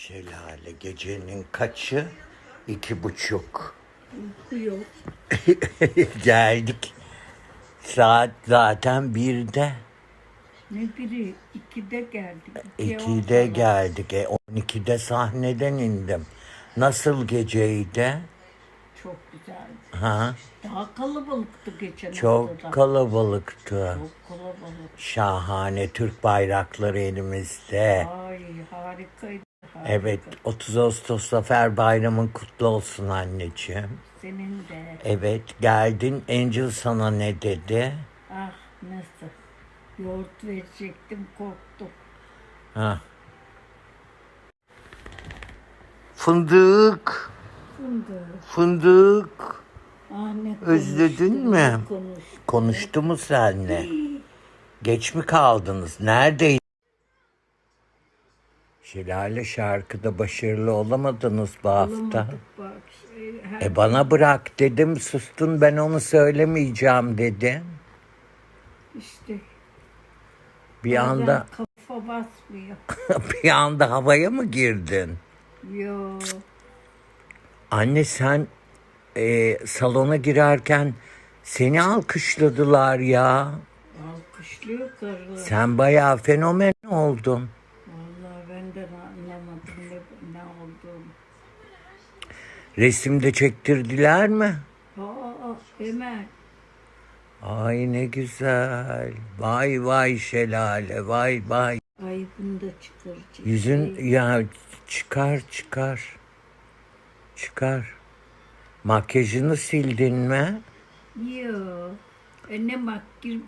Şelale gecenin kaçı? İki buçuk. Yok. Geldik. Saat zaten birde. Ne biri ikide geldik. ikiye on İkide kala. geldik. E, 12'de sahneden indim. Nasıl geceydi? Çok güzeldi. Ha? Daha kalabalıktı geçen Çok haftadan. kalabalıktı. Çok kalabalık. Şahane Türk bayrakları elimizde. Ay harikaydı. Evet 30 Ağustos Zafer Bayramın kutlu olsun anneciğim. Senin de. Evet geldin Angel sana ne dedi? Ah nasıl. Yoğurt verecektim korktum. Ha. Fındık, Fındık. fındık. Ah ne Özledin konuştu, mi? konuştu. Konuştu mu seninle? Geç mi kaldınız? Neredeydin? Şelale şarkıda başarılı olamadınız bu hafta. Olamadık bak. Şey, her E bana bırak dedim sustun ben onu söylemeyeceğim dedi. işte Bir bazen anda kafa basmıyor. bir anda havaya mı girdin? Yo. Anne sen e, salona girerken seni alkışladılar ya. Alkışlıyor karılar. Sen bayağı fenomen oldun. Ben de anlamadım ne, ne olduğunu. Resimde çektirdiler mi? Aa hemen. Ay ne güzel. Vay vay şelale vay vay. Ay bunu da çıkaracak. Yüzün ya çıkar çıkar. Çıkar. Makyajını sildin mi? Yo. E ne makyaj,